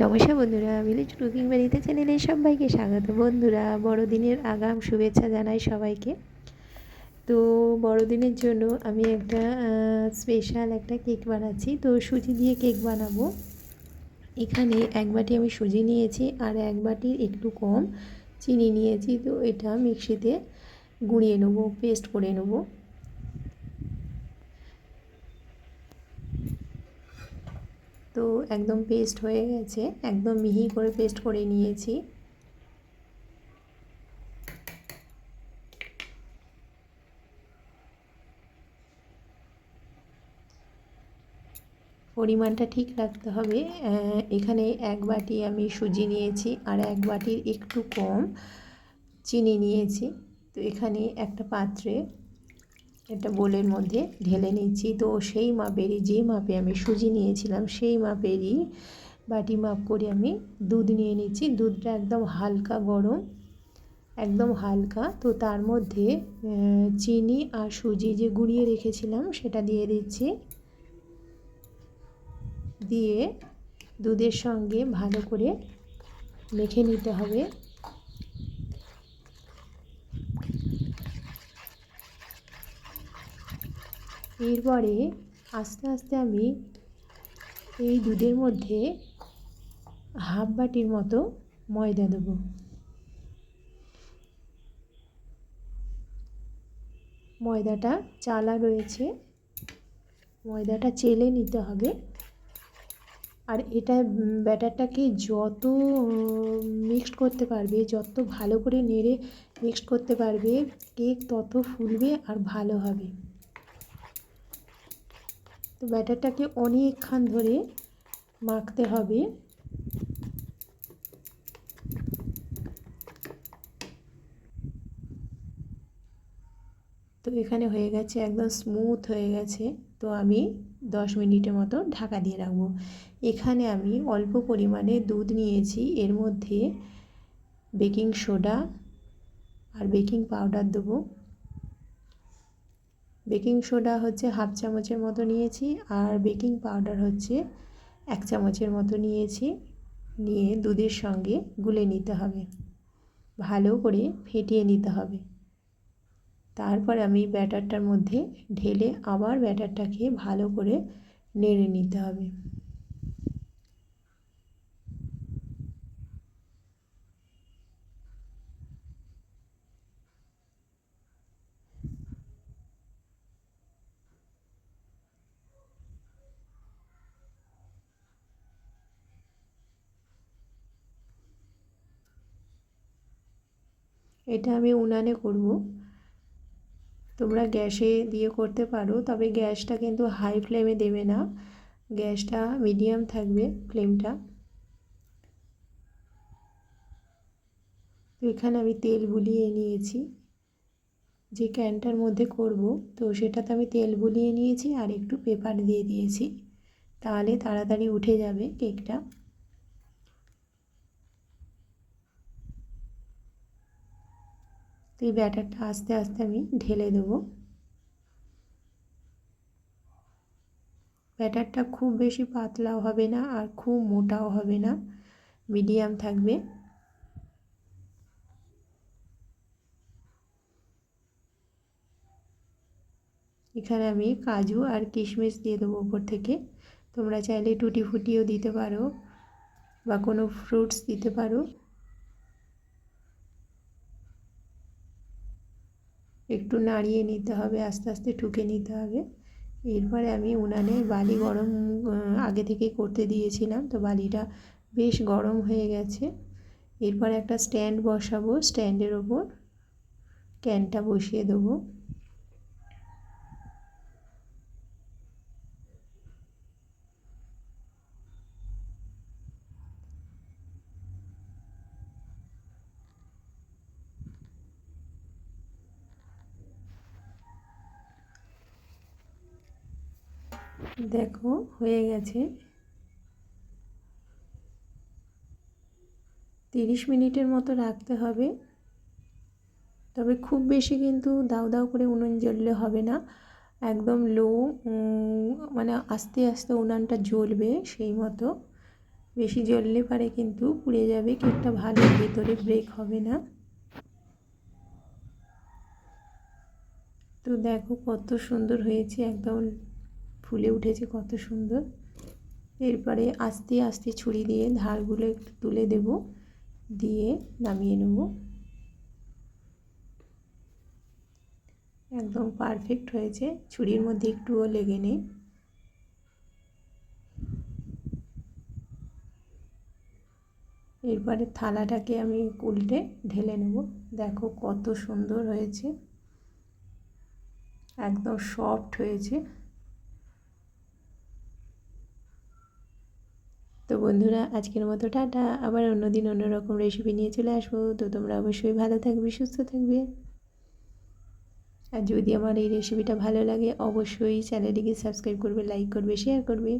নমস্কার বন্ধুরা village cooking বাড়িতে চ্যানেলে সবাইকে স্বাগত। বন্ধুরা, বড়দিনের আগাম শুভেচ্ছা জানাই সবাইকে। তো বড়দিনের জন্য আমি একটা স্পেশাল একটা কেক বানাচ্ছি। তো সুজি দিয়ে কেক বানাবো। এখানে এক বাটি আমি সুজি নিয়েছি আর এক বাটির একটু কম চিনি নিয়েছি। তো এটা মিক্সিতে গুঁড়িয়ে নেব পেস্ট করে নেব। তো একদম পেস্ট হয়ে গেছে, একদম মিহি করে পেস্ট করে নিয়েছি। পরিমাণটা ঠিক রাখতে হবে। এখানে এক বাটি আমি সুজি নিয়েছি আর এক বাটির একটু কম চিনি নিয়েছি। তো এখানে একটা পাত্রে একটা বোলের মধ্যে ঢেলে নিচ্ছি। তো সেই মাপেরই, যে মাপে আমি সুজি নিয়েছিলাম, সেই মাপেরই বাটি মাপ করে আমি দুধ নিয়ে নিচ্ছি। দুধটা একদম হালকা গরম, একদম হালকা। তো তার মধ্যে চিনি আর সুজি যে গুঁড়িয়ে রেখেছিলাম, সেটা দিয়ে দিচ্ছি। দিয়ে দুধের সঙ্গে ভালো করে মেখে নিতে হবে। এরপরে আস্তে আস্তে আমি এই দুধের মধ্যে হাফ বাটির মতো ময়দা দেব। ময়দাটা চালা রয়েছে। ময়দাটা চেলে নিতে হবে। আর এটা ব্যাটারটাকে যত মিক্সড করতে পারবে, যত ভালো করে নেড়ে মিক্সড করতে পারবে কেক তত ফুলবে আর ভালো হবে। তো ব্যাটারটাকে অনেকক্ষণ ধরে মাখতে হবে। তো এখানে হয়ে গেছে, একদম স্মুথ হয়ে গেছে। তো আমি দশ মিনিটের মতো ঢাকা দিয়ে রাখব। এখানে আমি অল্প পরিমাণে দুধ নিয়েছি। এর মধ্যে বেকিং সোডা আর বেকিং পাউডার দেবো। বেকিং সোডা হচ্ছে হাফ চামচের মতো নিয়েছি আর বেকিং পাউডার হচ্ছে এক চামচের মতো নিয়েছি। নিয়ে দুধের সঙ্গে গুলে নিতে হবে। ভালো করে ফেটিয়ে নিতে হবে। তারপর আমি ব্যাটারটার মধ্যে ঢেলে আবার ব্যাটারটাকে ভালো করে নেড়ে নিতে হবে। এটা আমি উনানে করব। তোমরা গ্যাসে দিয়ে করতে পারো, তবে গ্যাসটা কিন্তু হাই ফ্লেমে দেবে না। গ্যাসটা মিডিয়াম থাকবে ফ্লেমটা। তো এখানে আমি তেল বুলিয়ে নিয়েছি। যে ক্যানটার মধ্যে করব, তো সেটাতে আমি তেল বুলিয়ে নিয়েছি আর একটু পেপার দিয়ে দিয়েছি। তাহলে তাড়াতাড়ি উঠে যাবে কেকটা। তো এই ব্যাটারটা আস্তে আস্তে আমি ঢেলে দেবো। ব্যাটারটা খুব বেশি পাতলাও হবে না আর খুব মোটাও হবে না, মিডিয়াম থাকবে। এখানে আমি কাজু আর কিশমিশ দিয়ে দেবো ওপর থেকে। তোমরা চাইলে টুটি ফুটিও দিতে পারো বা কোনো ফ্রুটস দিতে পারো। একটু নাড়িয়ে নিতে হবে, আস্তে আস্তে ঠুকে নিতে হবে। এরপরে আমি উনানে বালি গরম আগে থেকে করতে দিয়েছিলাম, তো বালিটা বেশ গরম হয়ে গেছে। এরপর একটা স্ট্যান্ড বসাবো, স্ট্যান্ডের ওপর ক্যানটা বসিয়ে দেবো। দেখো, হয়ে গেছে। তিরিশ মিনিটের মতো রাখতে হবে। তবে খুব বেশি কিন্তু দাউ দাউ করে উনুন জ্বললে হবে না। একদম লো মানে আস্তে আস্তে উনানটা জ্বলবে সেই মতো। বেশি জ্বললে পারে কিন্তু পুড়ে যাবে, কেকটা ভালো ভেতরে ব্রেক হবে না। তো দেখো কত সুন্দর হয়েছে, একদম ফুলে উঠেছে কত সুন্দর। এরপরে আস্তে আস্তে ছুরি দিয়ে ধারগুলো একটু তুলে দেব, দিয়ে নামিয়ে নেব। একদম পারফেক্ট হয়েছে, ছুরির মধ্যে একটুও লেগে নেই। এরপরে থালাটাকে আমি উল্টে ঢেলে নেব। দেখো কত সুন্দর হয়েছে। একদম সফট হয়েছে। তো বন্ধুরা, আজকের মতো টাটা। আবার অন্যদিন অন্যরকম রেসিপি নিয়ে চলে আসব। তো তোমরা অবশ্যই ভালো থাকবে, সুস্থ থাকবে। আর যদি আমার এই রেসিপিটা ভালো লাগে, অবশ্যই চ্যানেলটিকে সাবস্ক্রাইব করবে লাইক করবে শেয়ার করবে।